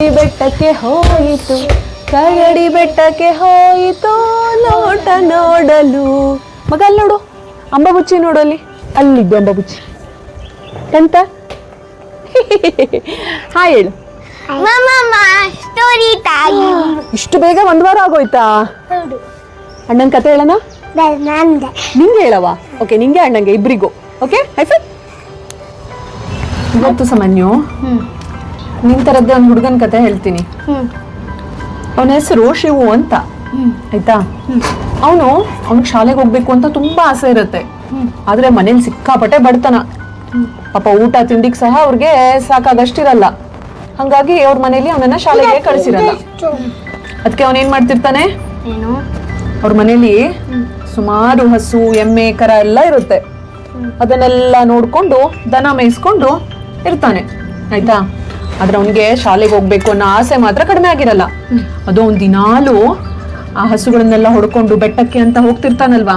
ಬೆಟ್ಟಕ್ಕೆ ಹೋಯಿತು. ಕರಡಿ ಬೆಟ್ಟಕ್ಕೆ ಹೋಯಿತು. ನೋಟ ನೋಡಲು. ಮಗ ಅಲ್ಲಿ ನೋಡು. ಅಂಬಬುಚ್ಚಿ ನೋಡು ಅಲ್ಲಿ ಅಲ್ಲಿದ್ದು ಅಂಬಬುಚ್ಚಿ. ಎಂತ? ಹಾ ಹೇಳು. ಇಷ್ಟು ಬೇಗ ಒಂದು ವಾರ ಆಗೋಯ್ತಾ? ಅಣ್ಣನ ಕತೆ ಹೇಳೋಣ? ನಿಂಗೆ ಹೇಳವ ಓಕೆ ನಿಂಗೆ ಅಣ್ಣಂಗೆ ಇಬ್ರಿಗೂ. ಓಕೆ ಹೈಫೈ ಇವತ್ತು ಸಮನ್ಯು ನಿನ್ ತರದ್ದೇ ಒಂದು ಹುಡುಗನ ಕತೆ ಹೇಳ್ತೀನಿ. ಅವನ ಹೆಸರು ಶಿವು ಅಂತ. ಆಯ್ತಾ? ಅವನು ಅವ್ನಿಗೆ ಶಾಲೆಗೆ ಹೋಗ್ಬೇಕು ಅಂತ ತುಂಬಾ ಆಸೆ ಇರುತ್ತೆ. ಆದ್ರೆ ಮನೇಲಿ ಸಿಕ್ಕಾಪಟ್ಟೆ ಬಡತನ. ಪಾಪ ಊಟ ತಿಂಡಿಗೆ ಸಹ ಅವ್ರಿಗೆ ಸಾಕಾಗಷ್ಟಿರಲ್ಲ. ಹಂಗಾಗಿ ಅವ್ರ ಮನೇಲಿ ಅವನನ್ನ ಶಾಲೆಗೆ ಕಳಿಸಿರಲ್ಲ. ಅದಕ್ಕೆ ಅವನ್ ಏನ್ ಮಾಡ್ತಿರ್ತಾನೆ? ಅವ್ರ ಮನೇಲಿ ಸುಮಾರು ಹಸು ಎಮ್ಮೆ ಕರ ಎಲ್ಲ ಇರುತ್ತೆ. ಅದನ್ನೆಲ್ಲ ನೋಡ್ಕೊಂಡು ದನ ಮೇಯಿಸ್ಕೊಂಡು ಇರ್ತಾನೆ. ಆಯ್ತಾ? ಆದ್ರೆ ಅವನಿಗೆ ಶಾಲೆಗೆ ಹೋಗ್ಬೇಕು ಅನ್ನೋ ಆಸೆ ಮಾತ್ರ ಕಡಿಮೆ ಆಗಿರಲ್ಲ. ಅದು ಅವ್ನ್ ದಿನಾಲು ಆ ಹಸುಗಳನ್ನೆಲ್ಲ ಹೊಡ್ಕೊಂಡು ಬೆಟ್ಟಕ್ಕೆ ಅಂತ ಹೋಗ್ತಿರ್ತಾನಲ್ವಾ?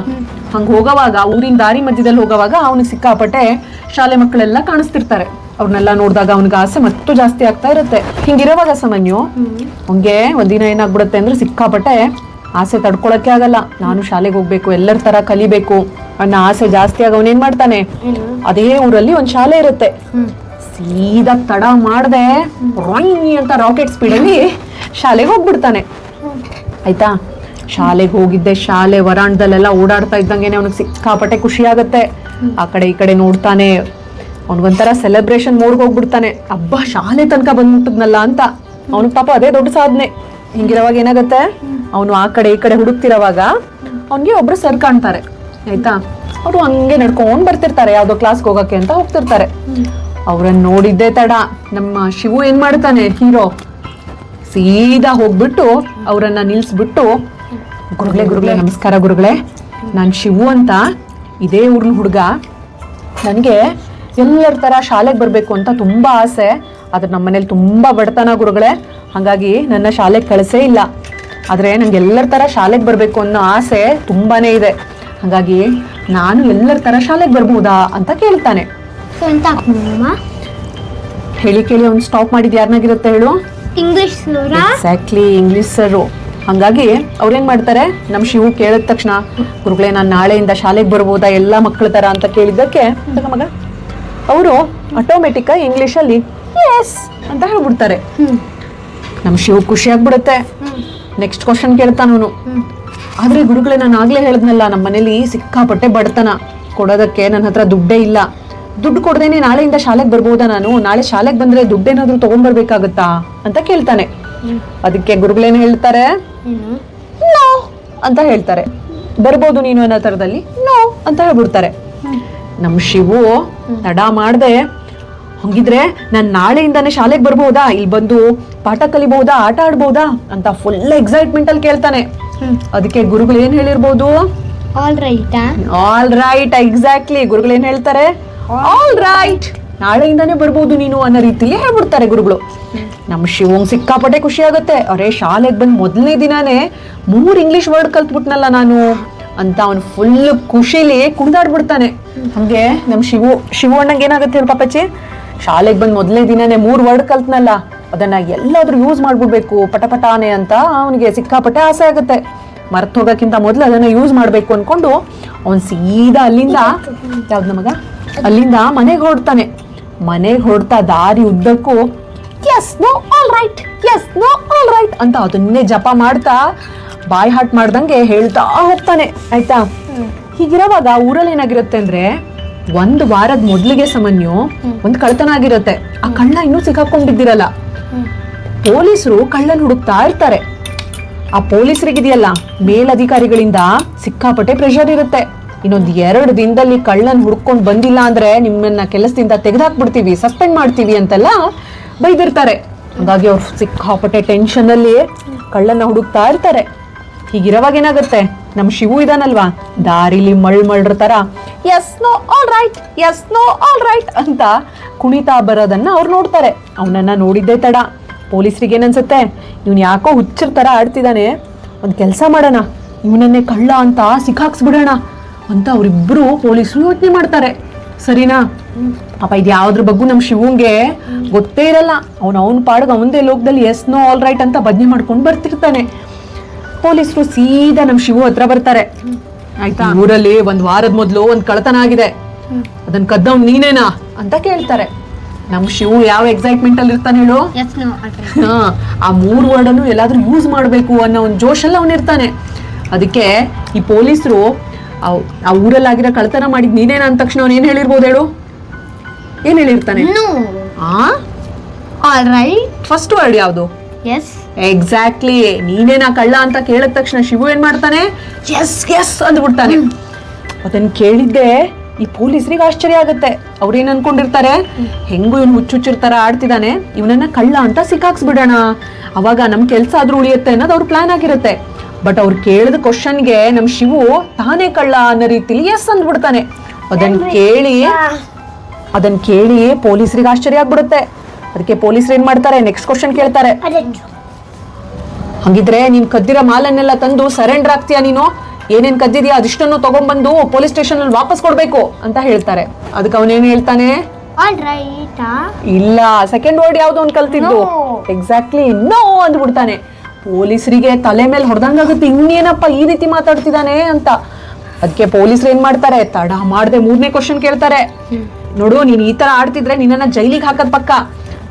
ಹಂಗ ಹೋಗೋವಾಗ ಊರಿನ ದಾರಿ ಮಧ್ಯದಲ್ಲಿ ಹೋಗೋವಾಗ ಅವನಿಗೆ ಸಿಕ್ಕಾಪಟ್ಟೆ ಶಾಲೆ ಮಕ್ಕಳೆಲ್ಲ ಕಾಣಿಸ್ತಿರ್ತಾರೆ. ಅವ್ರನ್ನೆಲ್ಲ ನೋಡಿದಾಗ ಅವನಿಗೆ ಆಸೆ ಮತ್ತೂ ಜಾಸ್ತಿ ಆಗ್ತಾ ಇರುತ್ತೆ. ಹಿಂಗಿರೋವಾಗ ಸಮನ್ಯು ಹಂಗೆ ಒಂದಿನ ಏನಾಗ್ಬಿಡುತ್ತೆ ಅಂದ್ರೆ ಸಿಕ್ಕಾಪಟ್ಟೆ ಆಸೆ ತಡ್ಕೊಳಕ್ಕೆ ಆಗಲ್ಲ. ನಾನು ಶಾಲೆಗೆ ಹೋಗ್ಬೇಕು ಎಲ್ಲರ ತರ ಕಲಿಬೇಕು ಅನ್ನೋ ಆಸೆ ಜಾಸ್ತಿ ಆಗ ಅವನೇನ್ ಮಾಡ್ತಾನೆ? ಅದೇ ಊರಲ್ಲಿ ಒಂದ್ ಶಾಲೆ ಇರುತ್ತೆ. ಸೀದಾ ತಡ ಮಾಡದೆ ರಾಂಗಿ ಅಂತ ರಾಕೆಟ್ ಸ್ಪೀಡಲ್ಲಿ ಶಾಲೆಗೆ ಹೋಗ್ಬಿಡ್ತಾನೆ. ಆಯ್ತಾ? ಶಾಲೆಗೆ ಹೋಗಿದ್ದೆ, ಶಾಲೆ ವರಾಂಡದಲ್ಲೆಲ್ಲ ಓಡಾಡ್ತಾ ಇದ್ದಂಗೆನೆ ಅವ್ನಿಗೆ ಸಿಕ್ಕಾಪಟ್ಟೆ ಖುಷಿ ಆಗತ್ತೆ. ಆ ಕಡೆ ಈ ಕಡೆ ನೋಡ್ತಾನೆ. ಅವನಿಗೊಂಥರ ಸೆಲೆಬ್ರೇಷನ್ ಮೂಡ್ಗೆ ಹೋಗ್ಬಿಡ್ತಾನೆ. ಹಬ್ಬ ಶಾಲೆ ತನಕ ಬಂದ್ಬಿಟ್ಟದ್ನಲ್ಲ ಅಂತ. ಅವನಿಗೆ ಪಾಪ ಅದೇ ದೊಡ್ಡ ಸಾಧನೆ. ಹಿಂಗಿರೋವಾಗ ಏನಾಗುತ್ತೆ? ಅವನು ಆ ಕಡೆ ಈ ಕಡೆ ಹುಡುಕ್ತಿರೋವಾಗ ಅವನಿಗೆ ಒಬ್ರು ಸರ್ ಕಾಣ್ತಾರೆ. ಆಯ್ತಾ? ಅವರು ಹಂಗೆ ನಡ್ಕೊಂಡ್ ಬರ್ತಿರ್ತಾರೆ. ಯಾವ್ದೋ ಕ್ಲಾಸ್ಗೆ ಹೋಗಕ್ಕೆ ಅಂತ ಹೋಗ್ತಿರ್ತಾರೆ. ಅವ್ರನ್ನ ನೋಡಿದ್ದೆ ತಡ. ನಮ್ಮ ಶಿವು ಏನ್ ಮಾಡ್ತಾನೆ, ಹೀರೋ? ಸೀದಾ ಹೋಗ್ಬಿಟ್ಟು ಅವರನ್ನ ನಿಲ್ಸ್ಬಿಟ್ಟು, ಗುರುಗಳೇ ಗುರುಗಳೇ, ನಮಸ್ಕಾರ ಗುರುಗಳೇ, ನಾನು ಶಿವು ಅಂತ ಇದೇ ಊರಿನ ಹುಡುಗ. ನನಗೆ ಎಲ್ಲರ ಥರ ಶಾಲೆಗೆ ಬರಬೇಕು ಅಂತ ತುಂಬ ಆಸೆ. ಆದರೆ ನಮ್ಮ ಮನೇಲಿ ತುಂಬ ಬಡತನ ಗುರುಗಳೇ. ಹಾಗಾಗಿ ನನ್ನ ಶಾಲೆಗೆ ಕಳಿಸೇ ಇಲ್ಲ. ಆದರೆ ನನಗೆ ಎಲ್ಲರ ಥರ ಶಾಲೆಗೆ ಬರಬೇಕು ಅನ್ನೋ ಆಸೆ ತುಂಬಾನೇ ಇದೆ. ಹಾಗಾಗಿ ನಾನು ಎಲ್ಲರ ಥರ ಶಾಲೆಗೆ ಬರ್ಬೋದಾ ಅಂತ ಕೇಳ್ತಾನೆ. ಎಂತ ಮಮ್ಮ ಹೇಳಿ ಕೇಳಿ ಅವ್ನು ಸ್ಟಾಪ್ ಮಾಡಿದ್ ಯಾರನ್ನಾಗಿರುತ್ತೆ ಹೇಳು? English sir exactly English sir ಹಂಗಾಗಿ ಅವ್ರೇನ್ ಮಾಡ್ತಾರೆ? ನಮ್ ಶಿವು ಕೇಳಿದ ತಕ್ಷಣ ಗುರುಗಳೇ ನಾನು ನಾಳೆಯಿಂದ ಶಾಲೆಗೆ ಬರ್ಬೋದಾ? ಎಲ್ಲ ಮಕ್ಕಳ ತರ ಅಂತ ಕೇಳಿದ್ದಕ್ಕೆ ಮಗ ಅವರು ಆಟೋಮೆಟಿಕ್ ಇಂಗ್ಲಿಷಲ್ಲಿ ಎಸ್ ಅಂತ ಹೇಳ್ಬಿಡ್ತಾರೆ. ನಮ್ ಶಿವ್ ಖುಷಿ ಆಗ್ಬಿಡುತ್ತೆ. ನೆಕ್ಸ್ಟ್ ಕ್ವಶನ್ ಕೇಳ್ತಾನವನು ಆದ್ರೆ ಗುರುಗಳೇ ನಾನು ಆಗ್ಲೇ ಹೇಳದ್ನಲ್ಲ ನಮ್ಮ ಮನೇಲಿ ಸಿಕ್ಕಾಪಟ್ಟೆ ಬಡತನ. ಕೊಡೋದಕ್ಕೆ ನನ್ನ ಹತ್ರ ದುಡ್ಡೇ ಇಲ್ಲ. ದುಡ್ಡು ಕೊಡ್ದೇನೆ ನಾಳೆಯಿಂದ ಶಾಲೆಗೆ ಬರ್ಬೋದಾ ನಾನು? ನಾಳೆ ಶಾಲೆಗೆ ಬಂದ್ರೆ ದುಡ್ಡೇನಾದ್ರೂ ತಗೊಂಡ್ಬರ್ಬೇಕಾಗತ್ತಾ? ಅಂತ ಕೇಳ್ತಾನೆ. ಅದಕ್ಕೆ ಗುರುಗಳೇನು ಹೇಳ್ತಾರೆ? ನೋ ಅಂತ ಹೇಳ್ತಾರೆ. ಬರ್ಬೋದು ನೀನು ಅನ್ನೋ ತರದಲ್ಲಿ ನೋ ಅಂತ ಹೇಳ್ಬಿಡ್ತಾರೆ. ನಮ್ ಶಿವು ತಡ ಮಾಡ್ದೆ. ಹಂಗಿದ್ರೆ ನಾನು ನಾಳೆಯಿಂದಾನೆ ಶಾಲೆಗೆ ಬರ್ಬೋದಾ? ಇಲ್ಲಿ ಬಂದು ಪಾಠ ಕಲಿಬಹುದಾ ಆಟ ಆಡ್ಬೋದಾ? ಅಂತ ಫುಲ್ ಎಕ್ಸೈಟ್ಮೆಂಟ್ ಅಲ್ಲಿ ಕೇಳ್ತಾನೆ. ಅದಕ್ಕೆ ಗುರುಗಳು ಏನ್ ಹೇಳಿರ್ಬೋದು? ಆಲ್ ರೈಟಾ ಆಲ್ ರೈಟ್ ಎಕ್ಸಾಕ್ಟ್ಲಿ ಗುರುಗಳು ಏನ್ ಹೇಳ್ತಾರೆ? ಆಲ್ ರೈಟ್ ನಾಳೆಯಿಂದಾನೇ ಬರ್ಬೋದು ನೀನು ಅನ್ನೋ ರೀತಿಲಿ ಹೇಳ್ಬಿಡ್ತಾರೆ ಗುರುಗಳು. ನಮ್ಮ ಶಿವಂಗ್ ಸಿಕ್ಕಾಪಟ್ಟೆ ಖುಷಿ ಆಗುತ್ತೆ. ಅರೆ, ಶಾಲೆಗೆ ಬಂದು ಮೊದಲನೇ ದಿನಾನೇ ಮೂರು ಇಂಗ್ಲಿಷ್ ವರ್ಡ್ ಕಲ್ತ್ಬಿಟ್ನಲ್ಲ ನಾನು ಅಂತ ಅವನು ಫುಲ್ ಖುಷಿಲಿ ಕುಣಿದಾಡ್ಬಿಡ್ತಾನೆ. ಹಂಗೆ ನಮ್ಮ ಶಿವು ಶಿವು ಅಣ್ಣಂಗೆ ಏನಾಗುತ್ತೆ ಹೇಳಿ ಪಾಪಚ್ಚಿ? ಶಾಲೆಗೆ ಬಂದು ಮೊದಲನೇ ದಿನಾನೇ ಮೂರು ವರ್ಡ್ ಕಲ್ತ್ನಲ್ಲ. ಅದನ್ನ ಎಲ್ಲಾದ್ರೂ ಯೂಸ್ ಮಾಡ್ಬಿಡ್ಬೇಕು, ಪಟಪಟಾನೆ ಅಂತ ಅವನಿಗೆ ಸಿಕ್ಕಾಪಟ್ಟೆ ಆಸೆ ಆಗುತ್ತೆ. ಮರ್ತು ಹೋಗೋಕ್ಕಿಂತ ಮೊದಲು ಅದನ್ನ ಯೂಸ್ ಮಾಡಬೇಕು ಅನ್ಕೊಂಡು ಅವ್ನು ಸೀದಾ ಅಲ್ಲಿಂದ ಯಾವ್ದು ನಮಗ ಅಲ್ಲಿಂದ ಮನೆಗೆ ಹೊಡ್ತಾನೆ ಮನೆಗೆ ಹೊಡ್ತಾ ದಾರಿ ಉದ್ದಕ್ಕೂ yes no all right yes no all right ಅಂತ ಅದನ್ನೇ ಜಪ ಮಾಡ್ತಾ ಬಾಯ್ ಹಾಟ್ ಮಾಡ್ದಂಗೆ ಹೇಳ್ತಾ ಹೋಗ್ತಾನೆ, ಆಯ್ತಾ? ಹೀಗಿರೋವಾಗ ಊರಲ್ಲಿ ಏನಾಗಿರುತ್ತೆ ಅಂದ್ರೆ, ಒಂದು ವಾರದ ಮೊದ್ಲಿಗೆ ಸಮನ್ಯು ಒಂದು ಕಳ್ತನ ಆಗಿರುತ್ತೆ ಆ ಕಳ್ಳ ಇನ್ನೂ ಸಿಕ್ಕಾಕೊಂಡಿದ್ದಿರಲ್ಲ. ಪೊಲೀಸರು ಕಳ್ಳನ್ ಹುಡುಕ್ತಾ ಇರ್ತಾರೆ. ಆ ಪೊಲೀಸರಿಗಿದೆಯಲ್ಲ ಮೇಲಧಿಕಾರಿಗಳಿಂದ ಸಿಕ್ಕಾಪಟ್ಟೆ ಪ್ರೆಷರ್ ಇರುತ್ತೆ. ಇನ್ನೊಂದ್ ಎರಡು ದಿನದಲ್ಲಿ ಕಳ್ಳನ್ ಹುಡ್ಕೊಂಡು ಬಂದಿಲ್ಲ ಅಂದ್ರೆ ನಿಮ್ಮನ್ನ ಕೆಲಸದಿಂದ ತೆಗೆದಾಕ್ಬಿಡ್ತೀವಿ ಸಸ್ಪೆಂಡ್ ಮಾಡ್ತೀವಿ ಅಂತೆಲ್ಲ ಬೈದಿರ್ತಾರೆ. ಹಾಗಾಗಿ ಅವ್ರು ಸಿಕ್ಕಾಪಟ್ಟೆ ಟೆನ್ಷನ್ ಅಲ್ಲಿ ಕಳ್ಳನ್ನ ಹುಡುಕ್ತಾ ಇರ್ತಾರೆ. ಹೀಗಿರೋವಾಗ ಏನಾಗುತ್ತೆ? ನಮ್ ಶಿವು ಇದಾನಲ್ವಾ? ದಾರಿಲಿ ಮಳ್ ಮಳ್ರ ತರ yes no all right yes no all right ಅಂತ ಕುಣಿತಾ ಬರೋದನ್ನ ಅವ್ರು ನೋಡ್ತಾರೆ. ಅವನನ್ನ ನೋಡಿದ್ದೇ ತಡ. ಪೊಲೀಸ್ರಿಗೆ ಏನನ್ಸುತ್ತೆ? ಇವ್ನು ಯಾಕೋ ಹುಚ್ಚರ ತರ ಆಡ್ತಿದ್ದಾನೆ ಒಂದು ಕೆಲಸ ಮಾಡೋಣ. ಇವನನ್ನೇ ಕಳ್ಳ ಅಂತ ಸಿಕ್ಕಾಕ್ಸ್ಬಿಡೋಣ. ಅಂತ ಅವರಿಬ್ಬರು ಪೊಲೀಸರು ಯೋಚನೆ ಮಾಡ್ತಾರೆ. ಸರಿನಾ? ಪಾಪ ಇದು ಯಾವ್ದ್ರ ಬಗ್ಗೆ ನಮ್ಮ ಶಿವಂಗೆ ಗೊತ್ತೇ ಇರಲ್ಲ. ಅವನು ಅವನ ಪಾಡಿಗೆ ಅವನದೇ ಲೋಕದಲ್ಲಿ ಎಸ್ ನೋ ಆಲ್ ರೈಟ್ ಅಂತ ಬದ್ನೆ ಮಾಡ್ಕೊಂಡು ಬರ್ತಿರ್ತಾನೆ. ಪೊಲೀಸರು ಸೀದಾ ನಮ್ಮ ಶಿವು ಹತ್ರ ಬರ್ತಾರೆ. ಆಯ್ತಾ? ಊರಲ್ಲಿ ಒಂದು ವಾರದ ಮೊದಲು ಒಂದು ಕಳತನ ಆಗಿದೆ. ಅದನ್ನ ಕದ್ದವ್ ನೀನೇನಾ? ಅಂತ ಕೇಳ್ತಾರೆ. ನಮ್ ಶಿವು ಯಾವ ಎಕ್ಸೈಟ್ಮೆಂಟ್ ಅಲ್ಲಿ ಇರ್ತಾನೆ ಹೇಳು? ಆ ಮೂರು ವರ್ಡ್ ಅನ್ನು ಎಲ್ಲಾದ್ರೂ ಯೂಸ್ ಮಾಡಬೇಕು ಅನ್ನೋ ಒಂದು ಜೋಶಲ್ಲಿ ಅವನಿರ್ತಾನೆ ಅದಕ್ಕೆ ಈ ಪೊಲೀಸರು ಆ ಊರಲ್ಲಿ ಆಗಿರೋ ಕಳ್ತನ ಮಾಡಿದ್ ನೀನೇನ ಅಂದ ತಕ್ಷಣ ಅವ್ನು ಏನ್ ಹೇಳಿರ್ಬೋದು ಹೇಳು? ಏನ್ ಹೇಳಿರ್ತಾನೆ? ಆ? ಆಲ್ ರೈಟ್ ಫಸ್ಟ್ ವರ್ಡ್ ಯಾವ್ದು? ಎಸ್ ಎಕ್ಸಾಕ್ಟ್ಲಿ ನೀನೇನಾ ಕಳ್ಳ ಅಂತ ಕೇಳಿದ ತಕ್ಷಣ ಶಿವು ಏನ್ ಮಾಡ್ತಾನೆ? ಎಸ್ ಎಸ್ ಅಂದ್ಬಿಡ್ತಾನೆ. ಅದನ್ನ ಕೇಳಿದ್ದೆ ಈ ಪೊಲೀಸರಿಗೆ ಆಶ್ಚರ್ಯ ಆಗುತ್ತೆ. ಅವ್ರೇನ್ ಅನ್ಕೊಂಡಿರ್ತಾರೆ? ಹೆಂಗು ಇವ್ನು ಹುಚ್ಚುಚ್ಚಿರ್ತಾರ ಆಡ್ತಿದ್ದಾನೆ ಇವನನ್ನ ಕಳ್ಳ ಅಂತ ಸಿಕ್ಕಾಕ್ಸ್ಬಿಡೋಣ ಅವಾಗ ನಮ್ ಕೆಲ್ಸ ಆದ್ರೂ ಉಳಿಯುತ್ತೆ ಅನ್ನೋದು ಅವ್ರ ಪ್ಲಾನ್ ಆಗಿರುತ್ತೆ. ಬಟ್ ಅವ್ರು ಕೇಳಿದ ಕ್ವಶನ್ಗೆ ನಮ್ ಶಿವು ತಾನೇ ಕಳ್ಳ ಅನ್ನೋ ರೀತಿಲಿ ಎಸ್ ಅಂದ್ಬಿಡ್ತಾನೆ. ಅದನ್ನ ಕೇಳಿ ಅದನ್ನ ಕೇಳಿ ಪೊಲೀಸರಿಗೆ ಆಶ್ಚರ್ಯ ಆಗ್ಬಿಡುತ್ತೆ. ಅದಕ್ಕೆ ಪೊಲೀಸರು ಏನ್ ಮಾಡ್ತಾರೆ? ನೆಕ್ಸ್ಟ್ ಕ್ವಶನ್ ಕೇಳ್ತಾರೆ. ಹಂಗಿದ್ರೆ ನೀನ್ ಕದ್ದಿರೋ ಮಾಲನ್ನೆಲ್ಲ ತಂದು ಸರೆಂಡರ್ ಆಗ್ತೀಯಾ ನೀನು? ಏನೇನ್ ಕದ್ದಿದ್ಯಾ? ಅದಿಷ್ಟನ್ನು ತಗೊಂಡ್ಬಂದು ಪೊಲೀಸ್ ಸ್ಟೇಷನ್ ಅಲ್ಲಿ ವಾಪಸ್ ಕೊಡ್ಬೇಕು ಅಂತ ಹೇಳ್ತಾರೆ. ಅದಕ್ಕೆ ಅವನೇನು ಹೇಳ್ತಾನೆ? ಇಲ್ಲ ಸೆಕೆಂಡ್ ವರ್ಡ್ ಯಾವ್ದು ಅವ್ನು ಕಲ್ತಿದ್ದು? ಎಕ್ಸಾಕ್ಟ್ಲಿ ನೋ ಅಂದ್ಬಿಡ್ತಾನೆ. ಪೊಲೀಸರಿಗೆ ತಲೆ ಮೇಲೆ ಹೊಡೆದಂಗಾಗುತ್ತೆ. ಇನ್ನೇನಪ್ಪ ಈ ರೀತಿ ಮಾತಾಡ್ತಿದ್ದಾನೆ ಅಂತ. ಅದಕ್ಕೆ ಪೊಲೀಸರು ಏನ್ ಮಾಡ್ತಾರೆ? ತಡ ಮಾಡದೆ ಮೂರನೇ ಕ್ವಶನ್ ಕೇಳ್ತಾರೆ. ನೋಡು ನೀನ್ ಈ ತರ ಆಡ್ತಿದ್ರೆ ನಿನ್ನನ್ನ ಜೈಲಿಗೆ ಹಾಕದ್ ಪಕ್ಕ.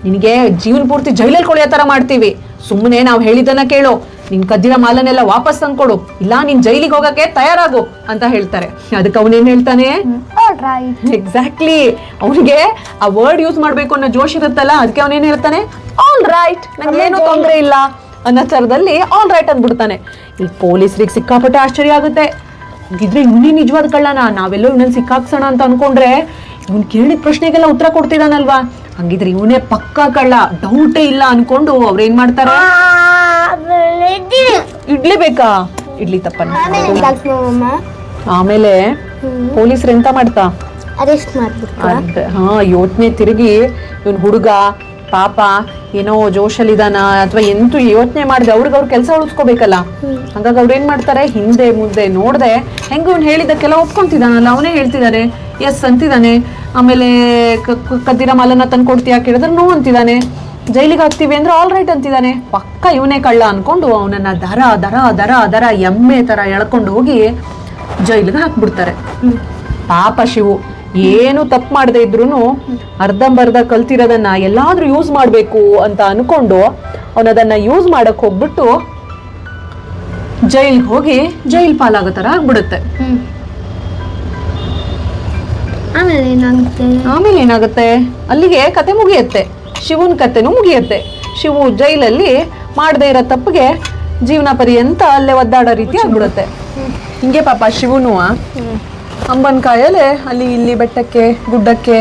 ನಿನಗೆ ಜೀವನ ಪೂರ್ತಿ ಜೈಲಲ್ಲಿ ಕೊಳೆಯೋ ತರ ಮಾಡ್ತೀವಿ. ಸುಮ್ಮನೆ ನಾವು ಹೇಳಿದ್ದನ್ನ ಕೇಳು. ನಿನ್ ಕದ್ದಿನ ಮಾಲನ್ನೆಲ್ಲ ವಾಪಸ್ ತಂದ್ಕೊಡು. ಇಲ್ಲ ನೀನ್ ಜೈಲಿಗೆ ಹೋಗಕ್ಕೆ ತಯಾರಾಗು ಅಂತ ಹೇಳ್ತಾರೆ. ಅದಕ್ಕೆ ಅವನೇನ್ ಹೇಳ್ತಾನೆ? ಎಕ್ಸಾಕ್ಟ್ಲಿ ಅವನಿಗೆ ಆ ವರ್ಡ್ ಯೂಸ್ ಮಾಡ್ಬೇಕು ಅನ್ನೋ ಜೋಶ್ ಇರುತ್ತಲ್ಲ ಅದಕ್ಕೆ ಅವನೇನ್ ಹೇಳ್ತಾನೆ? ಆಲ್ ರೈಟ್ ನಂಗೇನು ತೊಂದರೆ ಇಲ್ಲ. ಅನ್ನೋ ಥರದಲ್ಲಿ ಆಲ್ ರೈಟ್ ಅಂದ್ಬಿಡ್ತಾನೆ. ಇಲ್ಲಿ ಪೊಲೀಸರಿಗೆ ಸಿಕ್ಕಾಪಟ್ಟೆ ಆಶ್ಚರ್ಯ ಆಗುತ್ತೆ. ಇದ್ರೆ ಇವನೇ ನಿಜವಾದ ಕಳ್ಳನ? ನಾವೆಲ್ಲೋ ಇವನಲ್ಲಿ ಸಿಕ್ಕಾಕ್ಸೋಣ ಅಂತ ಅನ್ಕೊಂಡ್ರೆ ಇವ್ನು ಕೇಳಿದ ಪ್ರಶ್ನೆಗೆಲ್ಲ ಉತ್ತರ ಕೊಡ್ತಿದ್ದಾನಲ್ವಾ ಹಂಗಿದ್ರೆ ಇವನೇ ಪಕ್ಕಾ ಕಳ್ಳ ಡೌಟೇ ಇಲ್ಲ ಅನ್ಕೊಂಡು ಅವ್ರು ಏನ್ ಮಾಡ್ತಾರೆ? ಇಡ್ಲಿ ಬೇಕಾ? ಇಡ್ಲಿ ತಪ್ಪ ಆಮೇಲೆ ಪೊಲೀಸರು ಎಂತ ಮಾಡ್ತಾ? ಹಾ ಯೋಚನೆ ತಿರುಗಿ ಇವನ್ ಹುಡುಗ ಪಾಪ, ಏನೋ ಜೋಶಲ್ಲಿದಾನ ಅಥವಾ ಎಂತೂ ಯೋಚನೆ ಮಾಡಿದೆ ಅವ್ರಿಗೆ ಅವ್ರ ಕೆಲಸ ಉಳಿಸ್ಕೋಬೇಕಲ್ಲ. ಹಂಗಾಗಿ ಅವ್ರು ಏನ್ ಮಾಡ್ತಾರೆ? ಹಿಂದೆ ಮುಂದೆ ನೋಡ್ದೆ, ಹೆಂಗ ಅವ್ನು ಹೇಳಿದ್ದಕ್ಕೆಲ್ಲ ಒಪ್ಕೊಂತಿದಾನಲ್ಲ ಅವನೇ ಹೇಳ್ತಿದ್ದಾನೆ ಎಸ್ ಅಂತಿದ್ದಾನೆ ಆಮೇಲೆ ಕದ್ದಿರ ಮಾಲನ್ನ ತಂದು ಕೊಡ್ತೀಯಾ ಕೇಳಿದ್ರೆ ನೋ ಅಂತಿದ್ದಾನೆ ಜೈಲಿಗೆ ಹಾಕ್ತೀವಿ ಅಂದ್ರೆ ಆಲ್ ರೈಟ್ ಅಂತಿದ್ದಾನೆ ಪಕ್ಕ ಇವನೇ ಕಳ್ಳ ಅನ್ಕೊಂಡು ಅವನನ್ನ ದರ ದರ ದರ ದರ, ಎಮ್ಮೆ ತರ ಎಳ್ಕೊಂಡು ಹೋಗಿ ಜೈಲಿಗೆ ಹಾಕ್ಬಿಡ್ತಾರೆ. ಪಾಪ ಶಿವು. ಏನು ತಪ್ಪು ಮಾಡದೆ ಇದ್ರೂ ಅರ್ಧಂಬರ್ಧ ಕಲ್ತಿರೋದನ್ನ ಎಲ್ಲಾದ್ರೂ ಯೂಸ್ ಮಾಡಬೇಕು ಅಂತ ಅನ್ಕೊಂಡು ಅವನದನ್ನ ಯೂಸ್ ಮಾಡಕ್ ಹೋಗ್ಬಿಟ್ಟು ಜೈಲ್ಗೆ ಹೋಗಿ ಜೈಲ್ ಪಾಲಾಗೋ ಥರ ಆಗ್ಬಿಡುತ್ತೆ. ಆಮೇಲೆ ಏನಾಗುತ್ತೆ? ಆಮೇಲೆ ಏನಾಗುತ್ತೆ? ಅಲ್ಲಿಗೆ ಕತೆ ಮುಗಿಯುತ್ತೆ. ಶಿವನ್ ಕತೆನೂ ಮುಗಿಯುತ್ತೆ. ಶಿವು ಜೈಲಲ್ಲಿ ಮಾಡದೇ ಇರೋ ತಪ್ಪಿಗೆ ಜೀವನ ಪರ್ಯಂತ ಅಲ್ಲೇ ಒದ್ದಾಡೋ ರೀತಿ ಆಗ್ಬಿಡುತ್ತೆ. ಹಿಂಗೆ ಪಾಪ ಶಿವನು ಅಂಬನ್ ಕಾಯಲ್ಲೇ ಅಲ್ಲಿ ಇಲ್ಲಿ ಬೆಟ್ಟಕ್ಕೆ ಗುಡ್ಡಕ್ಕೆ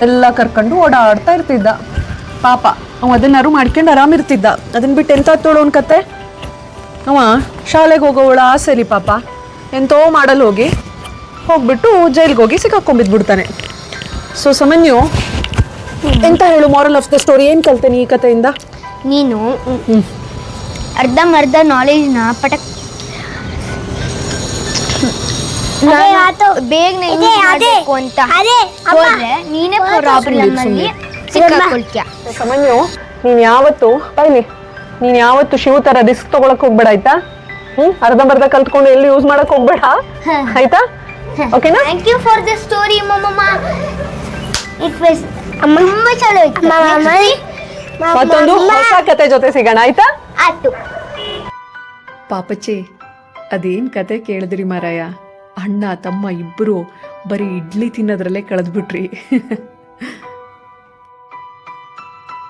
ಎಲ್ಲ ಕರ್ಕೊಂಡು ಓಡಾಡ್ತಾ ಇರ್ತಿದ್ದ. ಪಾಪ ಅವ ಅದನ್ನಾರು ಮಾಡ್ಕೊಂಡು ಆರಾಮಿರ್ತಿದ್ದ ಅದನ್ನ ಬಿಟ್ಟು ಎಂತ ತೋಳೋನ್ ಕತೆ? ಅವ ಶಾಲೆಗೆ ಹೋಗೋವಳ ಆಸೆಲಿ ಪಾಪ. ಎಂತೋ ಮಾಡಲ್ ಹೋಗಿ ಹೋಗ್ಬಿಟ್ಟು ಜೈಲ್ಗೆ ಹೋಗಿ ಸಿಕ್ಕಾಕೊಂಡ್ಬಿದ್ಬಿಡ್ತಾನೆ ಸೊ ಸಮನ್ಯು ಎಂತ ಹೇಳು ಮಾರಲ್ ಆಫ್ ದ ಸ್ಟೋರಿ ಏನ್ ಕಲ್ತೇನೆ ಈ ಕಥೆಯಿಂದ? ನೀನು ಹ್ಮ್. ಅರ್ಧಂಬರ್ಧ ನಾಲೆಜ್ನ ಪಟಕ್ ಬೇಗನೆ use ಮಾಡ್ಬೇಕು ಅಂತ ಹೋದ್ರೆ ನೀನೇ ಪ್ರಾಬ್ಲಮ್ ಅಲ್ಲಿ ಸಿಕ್ಕಾಕೊಳ್ತೀಯ? ಸಮನ್ಯು ನೀನ್ ಯಾವತ್ತು ಬೈಲಿ. ನೀನ್ ಯಾವತ್ತು ಶಿವ ತರ ರಿಸ್ಕ್ ತಗೊಳಕ್ ಹೋಗ್ಬೇಡ ಆಯ್ತಾ? ಹ್ಮ್? ಅರ್ಧಂಬರ್ಧ ಕಲ್ತ್ಕೊಂಡು ಎಲ್ಲಿ ಯೂಸ್ ಮಾಡಕ್ ಹೋಗ್ಬೇಡ. ಆಯ್ತಾ? ಓಕೆನಾ? Thank you for the story ಮಮ್ಮಮ್ಮ it was ತುಂಬಾ ಚಲೋ ಇತ್ತು. ಮತ್ತೊಂದು ಹೊಸ ಕತೆ ಜೊತೆ ಸಿಗೋಣ ಆಯ್ತಾ? ಆಯ್ತು. ಪಾಪಚ್ಚಿ ಅದೇನ್ ಕತೆ ಕೇಳಿದ್ರಿ ಮಾರಾಯ? ಅಣ್ಣ ತಮ್ಮ ಇಬ್ಬರು ಬರೀ ಇಡ್ಲಿ ತಿನ್ನೋದ್ರಲ್ಲೇ ಕಳೆದ್ಬಿಟ್ರಿ.